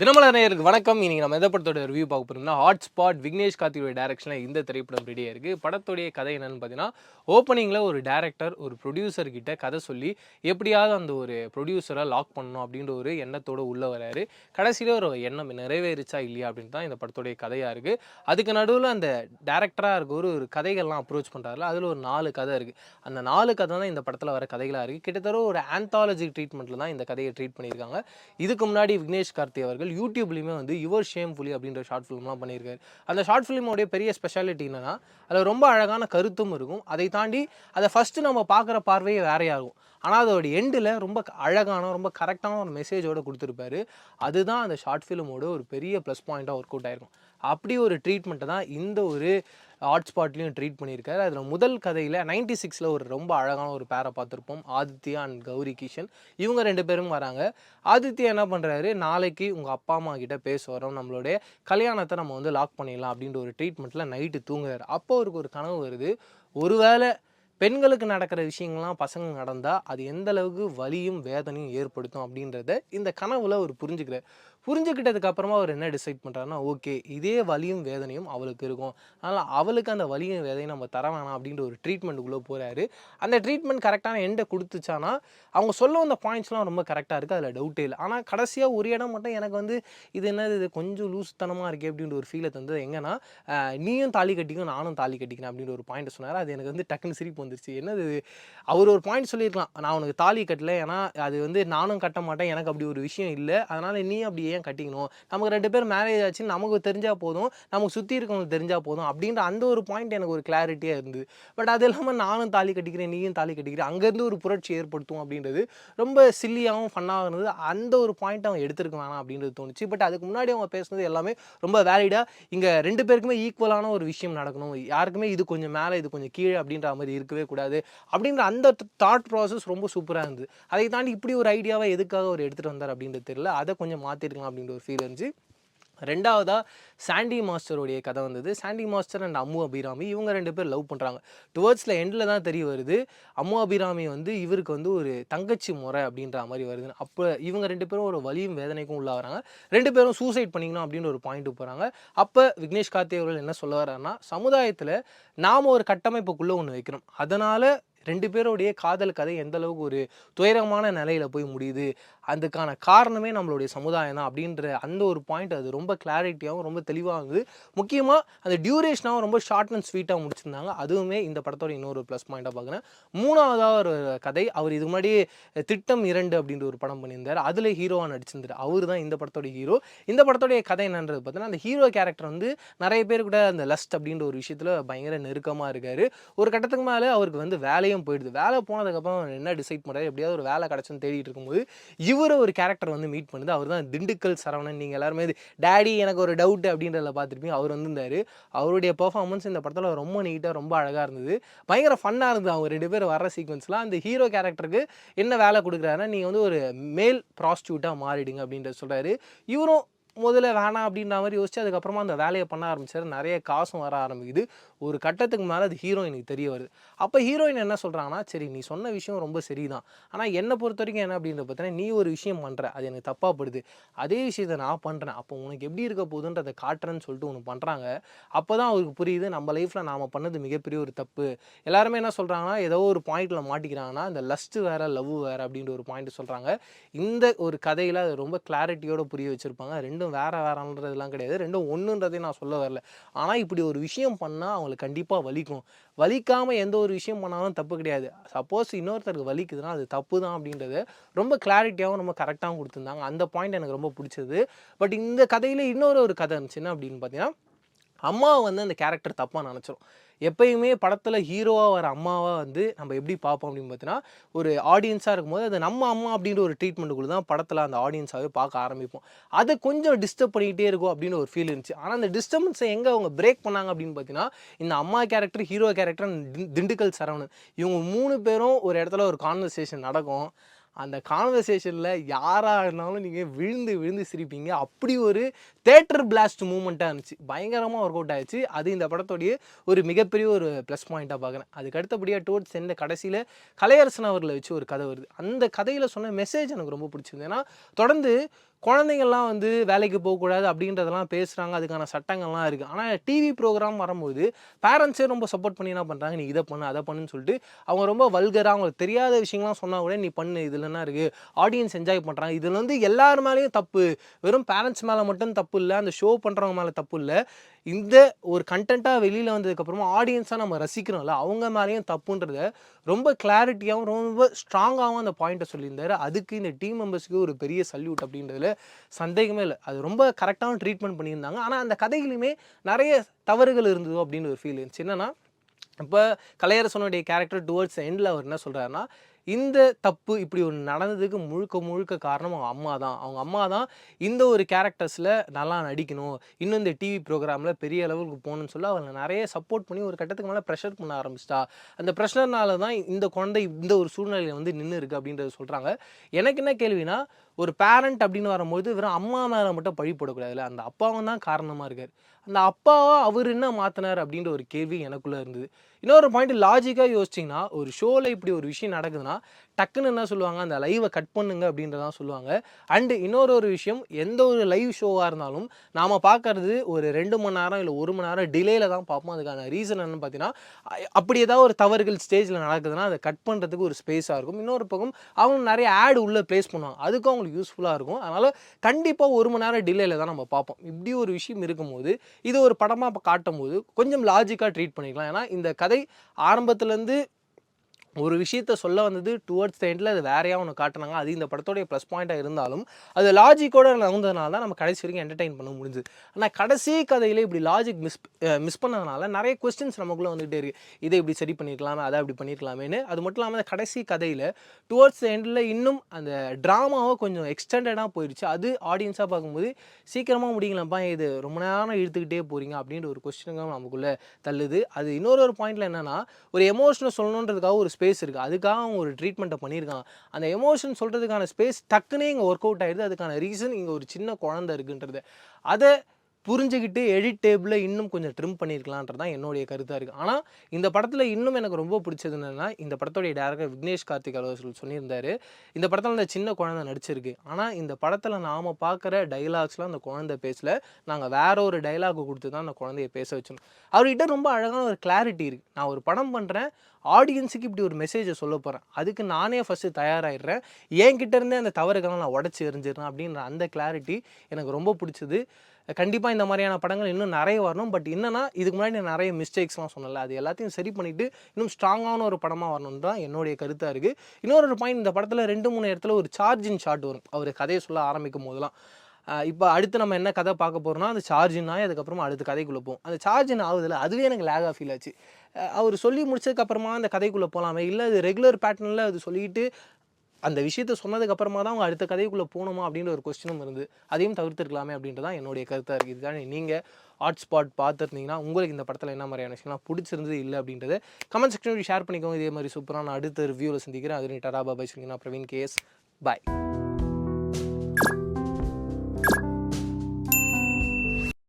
தினமலர் நேயருக்கு வணக்கம். இன்னைக்கு நம்ம எதை படத்தோட ரிவ்யூ பார்க்க போறோம்னா ஹாட் ஸ்பாட் விக்னேஷ் கார்த்தியோட டேரக்ஷனில் இந்த திரைப்படம் ரெடியாக இருக்குது படத்துடைய கதை என்னன்னு பார்த்தீங்கன்னா ஓப்பனிங்கில் ஒரு டேரக்டர் ஒரு ப்ரொடியூசர் கிட்ட கதை சொல்லி எப்படியாவது அந்த ஒரு ப்ரொடியூசரை லாக் பண்ணணும் அப்படின்ற ஒரு எண்ணத்தோடு உள்ள வராரு. கடைசியில் ஒரு எண்ணம் நிறைவேறிச்சா இல்லையா அப்படின்னு தான் இந்த படத்துடைய கதையாக இருக்குது அதுக்கு நடுவில் அந்த டேரக்டராக இருக்க ஒரு ஒரு கதைகள்லாம் அப்ரோச் பண்ணுறாருல அதில் ஒரு நாலு கதை இருக்குது அந்த நாலு கதை தான் இந்த படத்தில் வர கதைகளாக இருக்குது கிட்டத்தட்ட ஒரு ஆந்தாலஜி ட்ரீட்மெண்ட்டில் தான் இந்த கதையை ட்ரீட் பண்ணியிருக்காங்க. இதுக்கு முன்னாடி விக்னேஷ் கார்த்தி அவர்கள் யூடியூப்லேயுமே வந்து யுவர் ஷேம் புலி அப்படின்ற ஷார்ட் ஃபிலிம்லாம் பண்ணியிருக்காரு. அந்த ஷார்ட் ஃபிலிமோடைய பெரிய ஸ்பெஷாலிட்டி என்னன்னா அதில் ரொம்ப அழகான கருத்தும் இருக்கும். அதை தாண்டி அதை ஃபஸ்ட்டு நம்ம பார்க்குற பார்வையே வேறையாக இருக்கும். ஆனால் அதோட எண்டில் ரொம்ப அழகான ரொம்ப கரெக்டான ஒரு மெசேஜோடு கொடுத்துருப்பாரு. அதுதான் அந்த ஷார்ட் ஃபிலிமோட ஒரு பெரிய ப்ளஸ் பாயிண்ட்டாக ஒர்க் அவுட் ஆயிருக்கும். அப்படி ஒரு ட்ரீட்மெண்ட்டை தான் இந்த ஒரு ஹாட்ஸ்பாட்லேயும் ட்ரீட் பண்ணியிருக்காரு. அதில் முதல் கதையில் நைன்டி சிக்ஸில் ஒரு ரொம்ப அழகான ஒரு பேரை பார்த்துருப்போம். ஆதித்யா அண்ட் கௌரி கிஷன். இவங்க ரெண்டு பேரும் வராங்க. ஆதித்யா என்ன பண்ணுறாரு நாளைக்கு உங்கள் அப்பா அம்மா கிட்ட பேச வரோம். நம்மளுடைய கல்யாணத்தை நம்ம வந்து லாக் பண்ணிடலாம் அப்படின்ற ஒரு ட்ரீட்மெண்ட்டில் நைட்டு தூங்குறாரு. அப்போ அவருக்கு ஒரு கனவு வருது. ஒருவேளை பெண்களுக்கு நடக்கிற விஷயங்கள்லாம் பசங்க நடந்தால் அது எந்த அளவுக்கு வலியும் வேதனையும் ஏற்படுத்தும் அப்படின்றத இந்த கனவுல அவர் புரிஞ்சுக்கிறார். புரிஞ்சுக்கிட்டதுக்கு அப்புறமா அவர் என்ன டிசைட் பண்ணுறாருன்னா ஓகே இதே வலியும் வேதனையும் அவளுக்கு இருக்கும். அதனால் அவளுக்கு அந்த வலியும் வேதனையும் நம்ம தர வேணாம் அப்படின்ற ஒரு ட்ரீட்மெண்ட்டுக்குள்ளே போகிறாரு அந்த ட்ரீட்மெண்ட் கரெக்டான எண்டை கொடுத்துச்சானா அவங்க சொல்ல வந்த பாயிண்ட்ஸ்லாம் ரொம்ப கரெக்டாக இருக்குது அதில் டவுட்டே இல்லை. ஆனால் கடைசியாக ஒரு இடம் மட்டும் எனக்கு வந்து இது என்னது? இது கொஞ்சம் லூசுத்தனமாக இருக்கே அப்படின்ற ஒரு ஃபீலை தந்தது. எங்கன்னா நீயும் தாலி கட்டிக்கும் நானும் தாலி கட்டிக்கிறேன் அப்படின்ற ஒரு பாயிண்ட் சொன்னார். அது எனக்கு வந்து டக்குன்னு சிரிப்பு வந்துருச்சு. என்னது அவர் ஒரு பாயிண்ட் சொல்லியிருக்கலாம். நான் உனக்கு தாலி கட்டல. ஏன்னா அது வந்து நானும் கட்ட மாட்டேன். எனக்கு அப்படி ஒரு விஷயம் இல்லை. அதனால் நீ அப்படி ஏன் கட்டிக்கணும். நமக்கு ரெண்டு பேர் மேரேஜ் ஆச்சு நமக்கு தெரிஞ்சால் போதும். நமக்கு சுற்றி இருக்கவங்களுக்கு தெரிஞ்சால் போதும். அப்படின்ற அந்த ஒரு பாயிண்ட் எனக்கு ஒரு கிளாரிட்டியாக இருந்தது. பட் அது இல்லாமல் நானும் தாலி கட்டிக்கிறேன் நீயும் தாலி கட்டிக்கிறேன். அங்கேருந்து ஒரு புரட்சி ஏற்படுத்தும் அப்படின்றது ரொம்ப சில்லியாகவும் ஃபன்னாகவும் இருந்தது. அந்த ஒரு பாயிண்ட் அவங்க எடுத்துருக்க வேணாம் அப்படின்றது தோணுச்சு. பட் அதுக்கு முன்னாடி அவங்க பேசுனது எல்லாமே ரொம்ப வேலிடாக இங்கே ரெண்டு பேருக்குமே ஈக்குவலான ஒரு விஷயம் நடக்கணும். யாருக்குமே இது கொஞ்சம் மேலே இது கொஞ்சம் கீழே அப்படின்ற மாதிரி இருக்கவே கூடாது. அப்படின்ற அந்த தாட் ப்ராசஸ் ரொம்ப சூப்பராக இருந்தது. அதை தாண்டி இப்படி ஒரு ஐடியாவை எதுக்காக அவர் எடுத்துகிட்டு வந்தார் அப்படின்றது தெரியல. அதை கொஞ்சம் மாற்றிருக்கலாம் அப்படின்ற ஒரு ஃபீல் இருந்துச்சு. ரெண்டாவதாக சாண்டி மாஸ்டருடைய கதை வந்தது. சாண்டி மாஸ்டர் அண்ட் அம்மு அபிராமி இவங்க ரெண்டு பேர் லவ் பண்ணுறாங்க டுவர்ட்ஸில் எண்டில் தான் தெரிய வருது. அம்மு அபிராமி வந்து இவருக்கு வந்து ஒரு தங்கச்சி முறை அப்படின்ற மாதிரி வருது அப்போ இவங்க ரெண்டு பேரும் ஒரு வலியும் வேதனைக்கும் உள்ளாகிறாங்க. ரெண்டு பேரும் சூசைட் பண்ணிக்கணும் அப்படின்னு ஒரு பாயிண்ட்டு போகிறாங்க அப்போ விக்னேஷ் கார்த்தி அவர்கள் என்ன சொல்ல வர்றாருன்னா சமுதாயத்தில் நாம் ஒரு கட்டமைப்புக்குள்ளே ஒன்று வைக்கணும். அதனால் ரெண்டு பேருடைய காதல் கதை எந்த அளவுக்கு ஒரு துயரமான நிலையில போய் முடியுது அதுக்கான காரணமே நம்மளுடைய சமுதாயம் தான் அப்படின்ற அந்த ஒரு பாயிண்ட் அது ரொம்ப கிளாரிட்டியாகவும் ரொம்ப தெளிவாக இருந்தது. முக்கியமாக அந்த டியூரேஷனாகவும் ரொம்ப ஷார்ட் அண்ட் ஸ்வீட்டாக முடிச்சிருந்தாங்க. அதுவுமே இந்த படத்தோட இன்னொரு ப்ளஸ் பாயிண்ட்டாக பார்க்குறேன். மூணாவதாக ஒரு கதை. அவர் இது முன்னாடி திட்டம் இரண்டு அப்படின்ற ஒரு படம் பண்ணியிருந்தார். அதில் ஹீரோவாக நடிச்சிருந்தார். அவர் தான் இந்த படத்தோட ஹீரோ இந்த படத்தோடைய கதை என்னன்றது பார்த்தீங்கன்னா அந்த ஹீரோ கேரக்டர் வந்து நிறைய பேர் கூட அந்த லஸ்ட் அப்படின்ற ஒரு விஷயத்தில் பயங்கர நெருக்கமாக இருக்கார். ஒரு கட்டத்துக்கு மேலே அவருக்கு வந்து வேலையும் போயிடுது. வேலை போனதுக்கப்புறம் என்ன டிசைட் பண்ணுறாரு எப்படியாவது ஒரு வேலை கிடச்சுன்னு தேடிட்டு இருக்கும்போது இவரை ஒரு கேரக்டர் வந்து மீட் பண்ணுது. அவர் தான் திண்டுக்கல் சரவணன். நீங்கள் எல்லாருமே டேடி எனக்கு ஒரு டவுட் அப்படின்றத பார்த்துருப்பீங்க. அவர் வந்திருந்தார் அவருடைய பெர்ஃபார்மன்ஸ் இந்த படத்தில் ரொம்ப நீட்டாக ரொம்ப அழகாக இருந்தது. பயங்கர ஃபன்னாக இருந்தது. அவங்க ரெண்டு பேர் வர சீக்வன்ஸ்லாம் அந்த ஹீரோ கேரக்டருக்கு என்ன வேலை கொடுக்குறாருன்னா நீங்கள் வந்து ஒரு மேல் ப்ராஸ்டியூட்டாக மாறிடுங்க அப்படின்ற சொல்கிறாரு இவரும் முதல்ல வேணாம் அப்படின்ற மாதிரி யோசிச்சு அதுக்கப்புறமா அந்த வேலையை பண்ண ஆரம்பிச்சார். நிறைய காசும் வர ஆரம்பிக்குது. ஒரு கட்டத்துக்கு மேலே அது ஹீரோயினுக்கு தெரிய வருது. அப்போ ஹீரோயின் என்ன சொல்கிறாங்கன்னா சரி நீ சொன்ன விஷயம் ரொம்ப சரிதான். ஆனால் என்னை பொறுத்த வரைக்கும் என்ன அப்படின்ற பார்த்தீங்கன்னா நீ ஒரு விஷயம் பண்ணுற அது எனக்கு தப்பாகப்படுது அதே விஷயத்தை நான் பண்ணுறேன் அப்போ உனக்கு எப்படி இருக்க போகுதுன்றதை காட்டுறேன்னு சொல்லிட்டு ஒன்று பண்ணுறாங்க அப்போ தான் அவருக்கு புரியுது நம்ம லைஃப்பில் நாம் பண்ணது மிகப்பெரிய ஒரு தப்பு. எல்லாருமே என்ன சொல்கிறாங்கன்னா ஏதோ ஒரு பாயிண்ட்டில் மாட்டிக்கிறாங்கன்னா இந்த லஸ்ட்டு வேறு லவ் வேறு அப்படின்ற ஒரு பாயிண்ட் சொல்கிறாங்க இந்த ஒரு கதையில் அது ரொம்ப கிளாரிட்டியோடு புரிய வச்சுருப்பாங்க. ரெண்டும் வேறு வேறன்றதுலாம் கிடையாது. ரெண்டும் ஒன்றுன்றதையும் நான் சொல்ல வரல. ஆனால் இப்படி ஒரு விஷயம் பண்ணால் அவங்களுக்கு கண்டிப்பாக வலிக்கும். வலிக்காமல் எந்த ஒரு விஷயம் பண்ணாலும் தப்பு கிடையாது. சப்போஸ் இன்னொருத்தருக்கு வலிக்குதுன்னா அது தப்பு தான் அப்படின்றது ரொம்ப கிளாரிட்டியாகவும் ரொம்ப கரெக்டாகவும் கொடுத்துருந்தாங்க. அந்த பாயிண்ட் எனக்கு ரொம்ப பிடிச்சது. பட் இந்த கதையில் இன்னொரு ஒரு கதை இருந்துச்சு. என்ன அப்படின்னு பார்த்தீங்கன்னா அம்மாவை வந்து அந்த கேரக்டர் தப்பாக நினச்சிரும். எப்பயுமே படத்தில் ஹீரோவாக வர அம்மாவை வந்து நம்ம எப்படி பார்ப்போம் அப்படின்னு பார்த்தீங்கன்னா ஒரு ஆடியன்ஸாக இருக்கும்போது அது நம்ம அம்மா அப்படின்ற ஒரு ட்ரீட்மெண்ட்டுக்குள்ள தான் படத்தில் அந்த ஆடியன்ஸாகவே பார்க்க ஆரம்பிப்போம். அதை கொஞ்சம் டிஸ்டர்ப் பண்ணிக்கிட்டே இருக்கும் அப்படின்னு ஒரு ஃபீல் இருந்துச்சு. ஆனால் அந்த டிஸ்டர்பன்ஸை எங்கே அவங்க பிரேக் பண்ணாங்க அப்படின்னு பார்த்தீங்கன்னா இந்த அம்மா character hero character Dindigul Saravanan. இவங்க மூணு பேரும் ஒரு இடத்துல ஒரு கான்வர்சேஷன் நடக்கும். அந்த கான்வர்சேஷனில் யாராக இருந்தாலும் நீங்கள் விழுந்து விழுந்து சிரிப்பீங்க. அப்படி ஒரு தேட்டர் பிளாஸ்ட் மூமெண்ட்டாக இருந்துச்சு. பயங்கரமாக ஒர்க் அவுட் ஆயிடுச்சு. அது இந்த படத்துடைய ஒரு மிகப்பெரிய ஒரு ப்ளஸ் பாயிண்ட்டாக பார்க்குறேன் அதுக்கு அடுத்தபடியாக டுவர்ட்ஸ் எந்த கடைசியில் கலையரசன் அவர்களை வச்சு ஒரு கதை வருது. அந்த கதையில் சொன்ன மெசேஜ் எனக்கு ரொம்ப பிடிச்சிருந்தது. ஏன்னா தொடர்ந்து குழந்தைங்கள்லாம் வந்து வேலைக்கு போகக்கூடாது அப்படின்றதெல்லாம் பேசுகிறாங்க அதுக்கான சட்டங்கள்லாம் இருக்குது ஆனால் டிவி ப்ரோக்ராம் வரும்போது பேரண்ட்ஸே ரொம்ப சப்போர்ட் பண்ணி என்ன பண்ணுறாங்க நீ இதை பண்ணு அதை பண்ணுன்னு சொல்லிட்டு அவங்க ரொம்ப வல்கராக அவங்களுக்கு தெரியாத விஷயங்கள்லாம் சொன்னால் கூட நீ பண்ணு இதில் என்ன இருக்குது ஆடியன்ஸ் என்ஜாய் பண்ணுறாங்க இதில் வந்து எல்லார் மேலேயும் தப்பு. வெறும் பேரண்ட்ஸ் மேலே மட்டும் தப்பு இல்லை. அந்த ஷோ பண்ணுறவங்க மேலே தப்பு இல்லை. இந்த ஒரு கண்டென்ட்டாக வெளியில் வந்ததுக்கப்புறமா ஆடியன்ஸாக நம்ம ரசிக்கிறோம்ல அவங்க மேலேயும் தப்புன்றத ரொம்ப கிளாரிட்டியாகவும் ரொம்ப ஸ்ட்ராங்காகவும் அந்த பாயிண்ட்டை சொல்லியிருந்தாரு. அதுக்கு இந்த டீம் மெம்பர்ஸ்க்கு ஒரு பெரிய சல்யூட் அப்படின்றதுல சந்தேகமே இல்லை. அது ரொம்ப கரெக்டாகவும் ட்ரீட்மெண்ட் பண்ணியிருந்தாங்க. ஆனால் அந்த கதையிலுமே நிறைய தவறுகள் இருந்ததோ அப்படின்னு ஒரு ஃபீல் இருந்துச்சு. என்னென்னா இப்போ கலையரசனுடைய கேரக்டர் டுவர்ட்ஸ் எண்டில் அவர் என்ன சொல்கிறாருன்னா இந்த தப்பு இப்படி ஒன்று நடந்ததுக்கு முழுக்க முழுக்க காரணம் அவங்க அம்மா தான். அவங்க அம்மா தான் இந்த ஒரு கேரக்டர்ஸில் நல்லா நடிக்கணும். இன்னும் இந்த டிவி ப்ரோக்ராமில் பெரிய அளவுக்கு போகணும்னு சொல்லி அவங்களை நிறைய சப்போர்ட் பண்ணி ஒரு கட்டத்துக்கு மேலே ப்ரெஷர் பண்ண ஆரம்பிச்சிட்டா. அந்த ப்ரெஷர்னால தான் இந்த குழந்தை இந்த ஒரு சூழ்நிலையில் வந்து நின்று இருக்கு அப்படின்றத சொல்கிறாங்க எனக்கு என்ன கேள்வினா ஒரு பேரண்ட் அப்படின்னு வரும்போது வெறும் அம்மா மேலே மட்டும் பழி போடக்கூடாதுல்ல? அந்த அப்பாவும் தான் காரணமாக இருக்கார். அந்த அப்பாவை அவர் என்ன மாற்றினார் அப்படின்ற ஒரு கேள்வி எனக்குள்ளே இருந்தது. இன்னொரு பாயிண்ட் லாஜிக்காக யோசிச்சிங்கன்னா ஒரு ஷோவில் இப்படி ஒரு விஷயம் நடக்குதுன்னா டக்குன்னு என்ன சொல்லுவாங்க? அந்த லைவை கட் பண்ணுங்க அப்படின்றதான் சொல்லுவாங்க. அண்டு இன்னொரு ஒரு விஷயம் எந்த ஒரு லைவ் ஷோவாக இருந்தாலும் நாம் பார்க்கறது ஒரு ரெண்டு மணி நேரம் இல்லை ஒரு மணி நேரம் டிலேயில் தான் பார்ப்போம். அதுக்கான ரீசன் என்னன்னு பார்த்தீங்கன்னா அப்படி ஏதாவது ஒரு தவறுகள் ஸ்டேஜில் நடக்குதுன்னா அதை கட் பண்ணுறதுக்கு ஒரு ஸ்பேஸாக இருக்கும். இன்னொரு பக்கம் அவங்க நிறைய ஆட் உள்ளே ப்ளேஸ் பண்ணுவாங்க. அதுக்கும் அவங்களுக்கு யூஸ்ஃபுல்லாக இருக்கும். அதனால் கண்டிப்பாக ஒரு மணி நேரம் டிலேயில் தான் நம்ம பார்ப்போம். இப்படி ஒரு விஷயம் இருக்கும்போது இது ஒரு படமாக காட்டும் போது கொஞ்சம் லாஜிக்காக ட்ரீட் பண்ணிக்கலாம். ஏன்னா இந்த கதை ஆரம்பத்துலேருந்து ஒரு விஷயத்த சொல்ல வந்தது டுவர்ட்ஸ் த எண்டில் அது வேறையாக ஒன்று காட்டுனாங்க. அது இந்த படத்தோடைய ப்ளஸ் பாயிண்ட்டாக இருந்தாலும் அது லாஜிக்கோட நகர்ந்ததுனால தான் நம்ம கடைசி வரைக்கும் என்டர்டைன் பண்ண முடிஞ்சது. ஆனால் கடைசி கதையில் இப்படி லாஜிக் மிஸ் மிஸ் பண்ணதுனால நிறைய கொஸ்டின்ஸ் நமக்குள்ளே வந்துகிட்டே இருக்குது இதை இப்படி சரி பண்ணியிருக்கலாமே அதை இப்படி பண்ணியிருக்கலாமேன்னு அது மட்டும் இல்லாமல் அந்த கடைசி கதையில் டுவர்ட்ஸ் த எண்டில் இன்னும் அந்த ட்ராமாவை கொஞ்சம் எக்ஸ்டெண்டடாக போயிடுச்சு அது ஆடியன்ஸாக பார்க்கும்போது சீக்கிரமாக முடிக்கலப்பா இது ரொம்ப நேரம் இழுத்துக்கிட்டே போகிறீங்க அப்படின்ற ஒரு கொஸ்டினுங்க நமக்குள்ளே தள்ளுது. அது இன்னொரு ஒரு பாயிண்டில் என்னென்னா ஒரு எமோஷனை சொல்லணுன்றதுக்காக ஒரு ஸ்பேஸ் ஸ்பேஸ் இருக்குது அதுக்காக அவங்க ஒரு ட்ரீட்மெண்ட்டை பண்ணியிருக்காங்க. அந்த எமோஷன் சொல்கிறதுக்கான ஸ்பேஸ் டக்குன்னே இங்கே ஒர்க் அவுட் ஆயிடுது. அதுக்கான ரீசன் இங்கே ஒரு சின்ன குழந்தை இருக்குன்றது. அதை புரிஞ்சுக்கிட்டு எடிட் டேபிளில் இன்னும் கொஞ்சம் ட்ரிம் பண்ணியிருக்கலான்றது தான் என்னுடைய கருத்தாக இருக்குது ஆனால் இந்த படத்தில் இன்னும் எனக்கு ரொம்ப பிடிச்சது என்னென்னா இந்த படத்துடைய டேரக்டர் விக்னேஷ் கார்த்திக் அவர்கள் சொல்லியிருந்தாரு. இந்த படத்தில் அந்த சின்ன குழந்தை நடிச்சிருக்கு. ஆனால் இந்த படத்தில் நாம் பார்க்குற டைலாக்ஸ்லாம் அந்த குழந்தை பேசல. நாங்கள் வேற ஒரு டைலாக் கொடுத்து தான் அந்த குழந்தைய பேச வச்சோம் அவர்கிட்ட ரொம்ப அழகான ஒரு கிளாரிட்டி இருக்குது நான் ஒரு படம் பண்ணுறேன் ஆடியன்ஸுக்கு இப்படி ஒரு மெசேஜை சொல்ல போகிறேன் அதுக்கு நானே ஃபஸ்ட்டு தயாராகிடுறேன் என்கிட்ட இருந்தே அந்த தவறுக்கெல்லாம் நான் உடச்சி எரிஞ்சிடறேன் அப்படின்ற அந்த கிளாரிட்டி எனக்கு ரொம்ப பிடிச்சது. கண்டிப்பாக இந்த மாதிரியான படங்கள் இன்னும் நிறைய வரணும். பட் என்னென்னா இதுக்கு முன்னாடி நான் நிறைய மிஸ்டேக்ஸ்லாம் சொன்னல அது எல்லாத்தையும் சரி பண்ணிவிட்டு இன்னும் ஸ்ட்ராங்கான ஒரு படமாக வரணும் தான் என்னுடைய கருத்தாக இருக்குது இன்னொரு பாயிண்ட் இந்த படத்தில் ரெண்டு மூணு இடத்துல ஒரு சார்ஜிங் ஷாட் வரும். அவர் கதையை சொல்ல ஆரம்பிக்கும் போதெல்லாம். இப்போ அடுத்து நம்ம என்ன கதை பார்க்க போகிறோம்னா அந்த சார்ஜின் ஆகி அதுக்கப்புறமா அடுத்த கதைக்குள்ளே போகும் அந்த சார்ஜின் ஆகுதில்ல அதுவே எனக்கு லேகாக ஃபீல் ஆச்சு. அவர் சொல்லி முடிச்சதுக்கப்புறமா அந்த கதைக்குள்ளே போகலாமே இல்லை அது ரெகுலர் பேட்டர்னில் அது சொல்லிட்டு அந்த விஷயத்த சொன்னதுக்கப்புறமா தான் அவங்க அடுத்த கதைக்குள்ளே போகணுமா அப்படின்ற ஒரு கொஸ்டினும் இருந்து அதையும் தவிர்த்துருக்கலாமே அப்படின்றது தான் என்னுடைய கருத்தாக இருக்குது இதுதான் நீங்கள் ஹாட் ஸ்பாட் பார்த்துருந்தீங்கன்னா உங்களுக்கு இந்த படத்தில் என்ன மாதிரியான விஷயம்லாம் பிடிச்சிருந்தது இல்லை அப்படின்றத கமெண்ட் செக்ஷனில் ஷேர் பண்ணிக்கோங்க. இதே மாதிரி சூப்பராக நான் அடுத்த ரிவ்யூவில் சந்திக்கிறேன். அது நீ டரா பாபாய் சொல்லிங்கன்னா பிரவீன் கேஸ் பாய்